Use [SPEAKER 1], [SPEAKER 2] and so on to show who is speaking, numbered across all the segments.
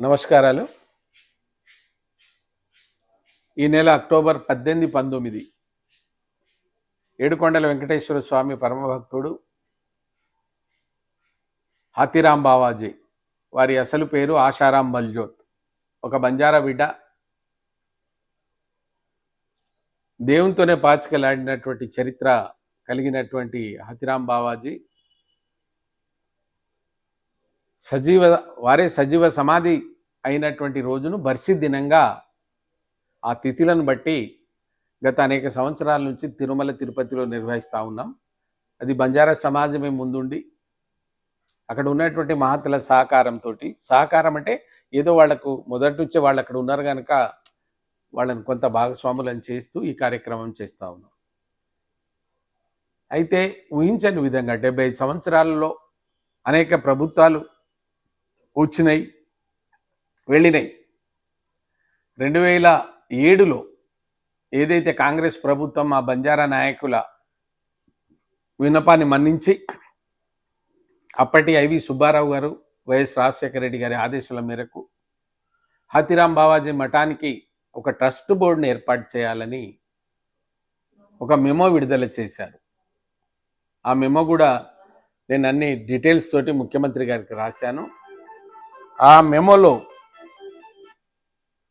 [SPEAKER 1] నమస్కారాలు. ఈ నెల అక్టోబర్ పద్దెనిమిది పంతొమ్మిది. ఏడుకొండల వెంకటేశ్వర స్వామి పరమభక్తుడు హాతిరాం బావాజీ. వారి అసలు పేరు ఆశారాం బల్జోత్. ఒక బంజారా బిడ్డ. దేవునితోనే పాచికలాడినటువంటి చరిత్ర కలిగినటువంటి హతిరాం బావాజీ సజీవ వారే సజీవ సమాధి అయినటువంటి రోజును బర్సి దినంగా ఆ తిథులను బట్టి గత అనేక సంవత్సరాల నుంచి తిరుమల తిరుపతిలో నిర్వహిస్తూ ఉన్నాం. అది బంజారా సమాజమే ముందుండి అక్కడ ఉన్నటువంటి మహత్తుల సహకారంతో సహకారం అంటే ఏదో వాళ్ళకు మొదటి నుంచే వాళ్ళు అక్కడ ఉన్నారు కనుక వాళ్ళని కొంత భాగస్వాములను చేస్తూ ఈ కార్యక్రమం చేస్తూ ఉన్నాం. అయితే ఊహించని విధంగా డెబ్బై సంవత్సరాలలో అనేక ప్రభుత్వాలు వచ్చినాయి వెళ్ళినాయి రెండు వేల ఏడులో ఏదైతే కాంగ్రెస్ ప్రభుత్వం ఆ బంజారా నాయకుల విన్నపాన్ని మన్నించి అప్పటి ఐవి సుబ్బారావు గారు వైఎస్ రాజశేఖర రెడ్డి గారి ఆదేశాల మేరకు హతిరాం బావాజీ మఠానికి ఒక ట్రస్ట్ బోర్డుని ఏర్పాటు చేయాలని ఒక మెమో విడుదల చేశారు. ఆ మెమో కూడా నేను అన్ని డీటెయిల్స్ తోటి ముఖ్యమంత్రి గారికి రాశాను. ఆ మెమోలో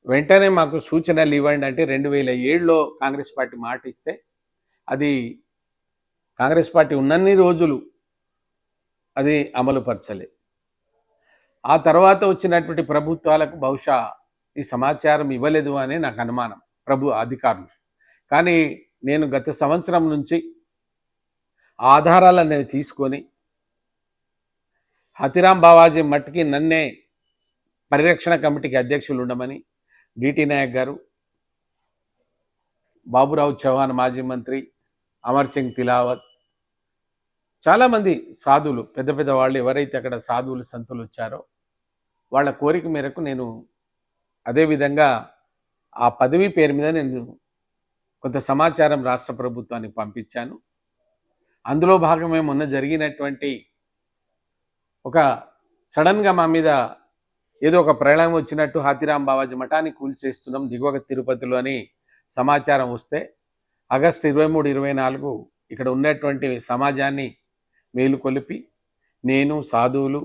[SPEAKER 1] వెంటనే మాకు సూచనలు ఇవ్వండి అంటే రెండు వేల ఏడులో కాంగ్రెస్ పార్టీ మాట ఇస్తే అది కాంగ్రెస్ పార్టీ ఉన్నన్ని రోజులు అది అమలుపరచలే. ఆ తర్వాత వచ్చినటువంటి ప్రభుత్వాలకు బహుశా ఈ సమాచారం ఇవ్వలేదు అని నాకు అనుమానం ప్రభు అధికారులు. కానీ నేను గత సంవత్సరం నుంచి ఆధారాలు అనేవి తీసుకొని హతిరాం బావాజీ మట్టికి నన్నే పరిరక్షణ కమిటీకి అధ్యక్షులు ఉండమని డిటి నాయక్ గారు బాబురావు చౌహాన్ మాజీ మంత్రి అమర్ సింగ్ తిలావత్ చాలామంది సాధువులు పెద్ద పెద్ద వాళ్ళు ఎవరైతే అక్కడ సాధువులు సంతులు వచ్చారో వాళ్ళ కోరిక మేరకు నేను అదేవిధంగా ఆ పదవి పేరు మీద నేను కొంత సమాచారం రాష్ట్ర ప్రభుత్వానికి పంపించాను. అందులో భాగమే మొన్న జరిగినటువంటి ఒక సడన్గా మా మీద ఏదో ఒక ప్రళయం వచ్చినట్టు హాతిరాం బావాజీ మఠాన్ని కూల్చేస్తున్నాం దిగువ తిరుపతిలో అని సమాచారం వస్తే ఆగస్టు ఇరవై మూడు ఇరవై నాలుగు ఇక్కడ ఉన్నటువంటి సమాజాన్ని మేలుకొలిపి నేను సాధువులు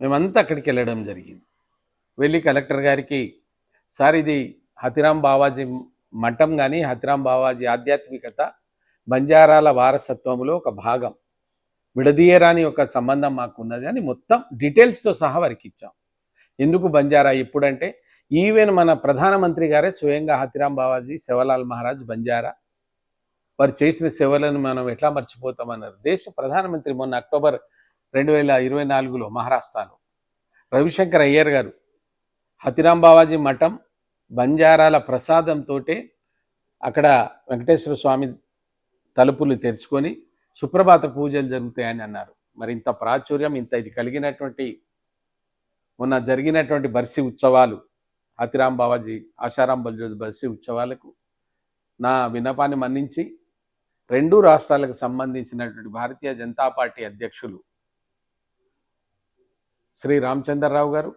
[SPEAKER 1] మేమంతా అక్కడికి వెళ్ళడం జరిగింది. వెళ్ళి కలెక్టర్ గారికి సార్ ఇది హతిరాం బావాజీ మఠం కానీ హతిరాం బావాజీ ఆధ్యాత్మికత బంజారాల వారసత్వంలో ఒక భాగం విడదీయరాని ఒక సంబంధం మాకు ఉన్నది అని మొత్తం డీటెయిల్స్తో సహా వారికి ఇచ్చాం. ఎందుకు బంజారా ఎప్పుడంటే ఈవెన్ మన ప్రధానమంత్రి గారే స్వయంగా హతిరాం బావాజీ శివలాల్ మహారాజ్ బంజారా. వారు చేసిన సేవలను మనం ఎట్లా మర్చిపోతామన్నారు? దేశ ప్రధానమంత్రి మొన్న అక్టోబర్ రెండు వేల ఇరవై నాలుగులో మహారాష్ట్రలో. రవిశంకర్ అయ్యర్ గారు హతిరాం బావాజీ మఠం బంజారాల ప్రసాదంతో అక్కడ వెంకటేశ్వర స్వామి తలుపులు తెరుచుకొని సుప్రభాత పూజలు జరుగుతాయని అన్నారు. మరి ఇంత ప్రాచుర్యం ఇంత ఇది కలిగినటువంటి మొన్న జరిగినటువంటి బర్సి ఉత్సవాలు హతిరామ్ బావాజీ ఆశారాం బల్జోజ్ బర్సి ఉత్సవాలకు నా విన్నపాన్ని మన్నించి రెండు రాష్ట్రాలకు సంబంధించినటువంటి భారతీయ జనతా పార్టీ అధ్యక్షులు శ్రీ రామచంద్రరావు గారు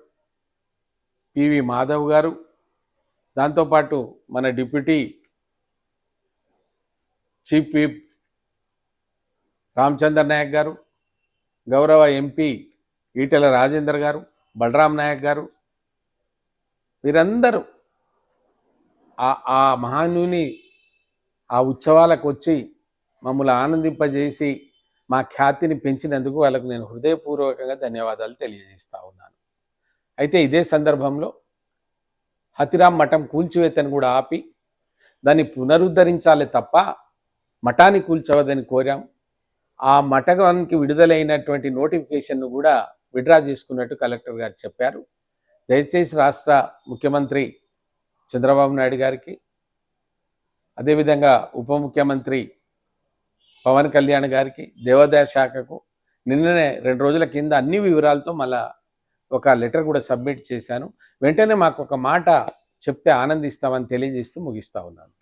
[SPEAKER 1] పివి మాధవ్ గారు దాంతోపాటు మన deputy chief whip Ramachandra Naik గారు గౌరవ ఎంపీ ఈటెల రాజేందర్ గారు బలరాం నాయక్ గారు వీరందరూ ఆ ఆ మహానుని ఆ ఉత్సవాలకు వచ్చి మమ్మల్ని ఆనందింపజేసి మా ఖ్యాతిని పెంచినందుకు వాళ్ళకు నేను హృదయపూర్వకంగా ధన్యవాదాలు తెలియజేస్తా ఉన్నాను. అయితే ఇదే సందర్భంలో హతిరాం మఠం కూల్చివేతను కూడా ఆపి దాన్ని పునరుద్ధరించాలి తప్ప మఠాన్ని కూల్చవద్దని కోరాం. ఆ మఠానికి విడుదలైనటువంటి నోటిఫికేషన్ను కూడా విడ్రా చేసుకున్నట్టు కలెక్టర్ గారు చెప్పారు. దయచేసి రాష్ట్ర ముఖ్యమంత్రి చంద్రబాబు నాయుడు గారికి అదేవిధంగా ఉప ముఖ్యమంత్రి పవన్ కళ్యాణ్ గారికి దేవాదాయ శాఖకు నిన్ననే రెండు రోజుల కింద అన్ని వివరాలతో మళ్ళా ఒక లెటర్ కూడా సబ్మిట్ చేశాను. వెంటనే మాకు ఒక మాట చెప్తే ఆనందిస్తామని తెలియజేస్తూ ముగిస్తా ఉన్నాను.